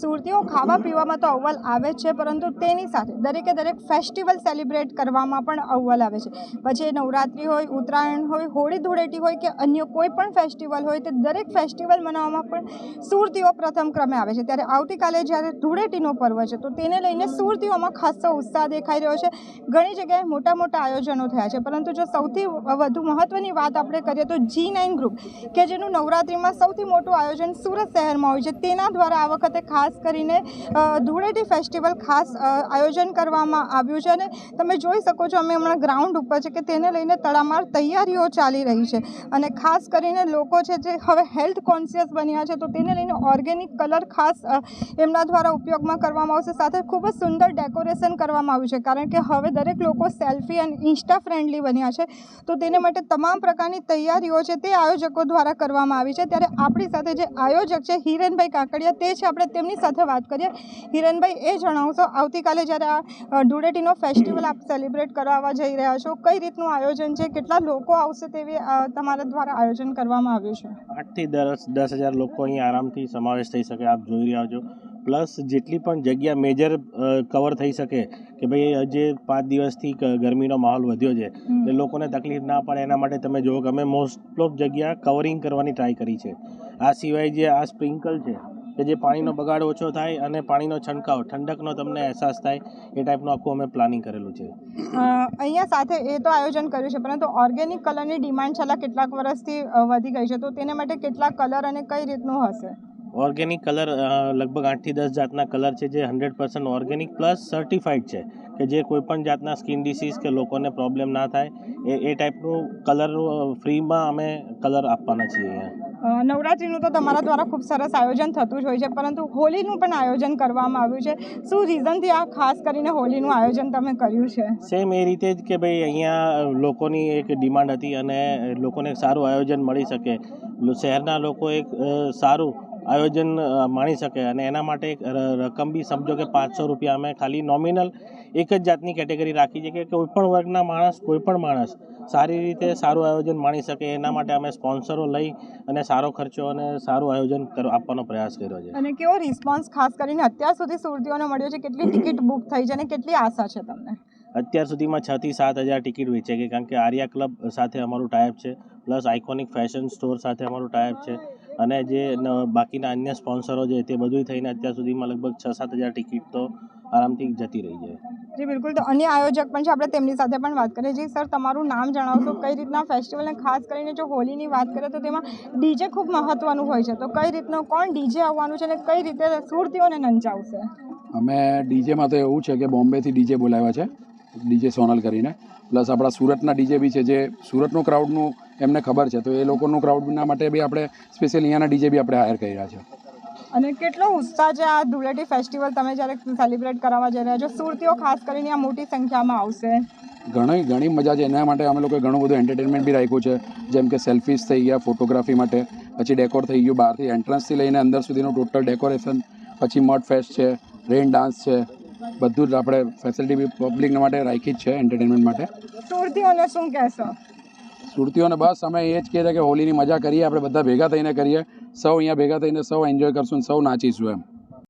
સુરતીઓ ખાવા પીવામાં તો અવ્વલ આવે છે, પરંતુ તેની સાથે દરેકે દરેક ફેસ્ટિવલ સેલિબ્રેટ કરવામાં પણ અવ્વલ આવે છે. પછી નવરાત્રિ હોય, ઉત્તરાયણ હોય, હોળી ધૂળેટી હોય કે અન્ય કોઈ પણ ફેસ્ટિવલ હોય, તે દરેક ફેસ્ટિવલ મનાવવામાં પણ સુરતીઓ પ્રથમ ક્રમે આવે છે. ત્યારે આવતીકાલે જ્યારે ધૂળેટીનો પર્વ છે, તો તેને લઈને સુરતીઓમાં ખાસો ઉત્સાહ દેખાઈ રહ્યો છે. ઘણી જગ્યાએ મોટા મોટા આયોજનો થયા છે, પરંતુ જો સૌથી વધુ મહત્ત્વની વાત આપણે કરીએ તો જી નાઇન ગ્રુપ કે જેનું નવરાત્રિમાં સૌથી મોટું આયોજન સુરત શહેરમાં હોય છે, તેના દ્વારા આ વખતે ખાસ કરીને ધૂળેટી ફેસ્ટિવલ ખાસ આયોજન કરવામાં આવ્યું છે અને તમે જોઈ શકો છો અમે હમણાં ગ્રાઉન્ડ ઉપર છે કે તેને લઈને તડામાર તૈયારીઓ ચાલી રહી છે. અને ખાસ કરીને લોકો છે જે હવે હેલ્થ કોન્શિયસ બન્યા છે તો તેને લઈને ઓર્ગેનિક કલર ખાસ એમના દ્વારા ઉપયોગમાં કરવામાં આવશે. સાથે ખૂબ જ સુંદર ડેકોરેશન કરવામાં આવ્યું છે. કારણ કે હવે દરેક લોકો સેલ્ફી અને ઇન્સ્ટા ફ્રેન્ડલી બન્યા છે. તો તેને માટે તમામ પ્રકારની તૈયારીઓ છે તે આયોજકો દ્વારા કરવામાં આવી છે. ત્યારે આપણી સાથે જે આયોજક છે હિરેનભાઈ કાકડિયા તે છે આપણે તેમની સાથે વાત કરીએ. હિરણભાઈ એ જણાવશો આવતીકાલે જ્યારે આ ધૂળેટીનો ફેસ્ટિવલ આપ સેલિબ્રેટ કરાવવા જઈ રહ્યા છો કઈ રીતનું આયોજન છે? કેટલા લોકો આવશે તેવી તમારા દ્વારા આયોજન કરવામાં આવ્યું છે? આઠથી દસ દસ હજાર લોકો અહીં આરામથી સમાવેશ થઈ શકે આપ જોઈ રહ્યા છો. પ્લસ જેટલી પણ જગ્યા મેજર કવર થઈ શકે કે ભાઈ જે પાંચ દિવસથી ગરમીનો માહોલ વધ્યો છે એ લોકોને તકલીફ ના પડે એના માટે તમે જુઓ કે અમે મોસ્ટ ઓફ જગ્યા કવરિંગ કરવાની ટ્રાય કરી છે. આ સિવાય જે આ સ્પ્રિંકલ છે કે જે પાણીનો બગાડ ઓછો થાય અને પાણીનો છંટકાવ ઠંડકનો તમને અહેસાસ થાય એ ટાઈપનું આખું અમે પ્લાનિંગ કરેલું છે. અહીંયા સાથે એ તો આયોજન કર્યું છે પરંતુ ઓર્ગેનિક કલરની ડિમાન્ડ છેલ્લા કેટલાક વર્ષથી વધી ગઈ છે. તો તેને માટે કેટલા કલર અને કઈ રીતનું હશે? ઓર્ગેનિક કલર લગભગ આઠથી દસ જાતના કલર છે જે hundred percent organic plus certified છે કે જે કોઈ પણ જાતના સ્કિન ડિસીઝ કે લોકોને પ્રોબ્લેમ ના થાય એ એ ટાઈપનું કલર ફ્રીમાં અમે કલર આપવાના છીએ અહીંયા. નવરાત્રિનું તો તમારા દ્વારા ખૂબ સરસ આયોજન થતું જ હોય છે, પરંતુ હોલીનું પણ આયોજન કરવામાં આવ્યું છે. શું રીઝનથી આ ખાસ કરીને હોલીનું આયોજન તમે કર્યું છે? સેમ એ રીતે જ કે ભાઈ અહીંયા લોકોની એક ડિમાન્ડ હતી અને લોકોને સારું આયોજન મળી શકે. શહેરના લોકો એક સારું આયોજન માણી શકે અને એના માટે રકમ બી સમજો કે પાંચસો રૂપિયા અમે ખાલી નોમિનલ એક જ જાતની કેટેગરી રાખી છે કે કોઈ પણ વર્ગના માણસ કોઈ પણ માણસ સારી રીતે સારું આયોજન માણી શકે. એના માટે અમે સ્પોન્સરો લઈ અને સારો ખર્ચો અને સારું આયોજન આપવાનો પ્રયાસ કર્યો છે. અને કેવો રિસ્પોન્સ ખાસ કરીને અત્યાર સુધી સુરતીઓને મળ્યો છે? કેટલી ટિકિટ બુક થઈ છે અને કેટલી આશા છે તમને? અત્યાર સુધીમાં છ થી સાત હજાર ટિકિટ વેચે છે કારણ કે આર્યા ક્લબ સાથે અમારું ટાઈપ છે પ્લસ આઇકોનિક ફેશન સ્ટોર સાથે અમારું ટાઈપ છે. અને જે બાકીના અન્ય સ્પોન્સરો છે તે બધું થઈને અત્યાર સુધીમાં લગભગ છ સાત હજાર ટિકિટ તો આરામથી જતી રહી છે જી બિલકુલ. તો અન્ય આયોજક પણ છે આપણે તેમની સાથે પણ વાત કરીએ. જી સર તમારું નામ જણાવશો? કઈ રીતના ફેસ્ટિવલને ખાસ કરીને જો હોલીની વાત કરીએ તો તેમાં ડીજે ખૂબ મહત્વનું હોય છે. તો કઈ રીતનું કોણ ડીજે આવવાનું છે અને કઈ રીતે સુરતીઓને નંચાવશે? અમે ડીજેમાં તો એવું છે કે બોમ્બેથી ડીજે બોલાવ્યા છે ડીજે સોનલ કરીને. પ્લસ આપણા સુરતના ડીજે બી છે જે સુરતનું ક્રાઉડનું એમને ખબર છે. તો એ લોકોનું ક્રાઉડના માટે બી આપણે સ્પેશિયલ અહીંયાના ડીજે બી આપણે હાયર કરી રહ્યા છે. અને કેટલો ઉત્સાહ છે આ ધૂળેટી ફેસ્ટિવલ તમે જ્યારે સેલિબ્રેટ કરાવવા જઈ રહ્યા છો? સુરતીઓ ખાસ કરીને આ મોટી સંખ્યામાં આવશે. ઘણી ઘણી મજા છે. એના માટે અમે લોકોએ ઘણું બધું એન્ટરટેનમેન્ટ બી રાખ્યું છે. જેમ કે સેલ્ફીસ થઈ ગયા ફોટોગ્રાફી માટે. પછી ડેકોર થઈ ગયું બહારથી એન્ટ્રન્સથી લઈને અંદર સુધીનું ટોટલ ડેકોરેશન પછી મડ ફેસ્ટ છે રેન ડાન્સ છે. બધું જ આપણે ફેસિલિટી બી પબ્લિક માટે રાખી જ છે એન્ટરટેનમેન્ટ માટે. સુરતીઓને શું કહેશો? સુરતીઓને બસ અમે એ જ કહીએ છીએ કે હોલીની મજા કરીએ, આપણે બધા ભેગા થઈને કરીએ. સૌ અહીંયા ભેગા થઈને સૌ એન્જોય કરશું સૌ નાચીશું એમ.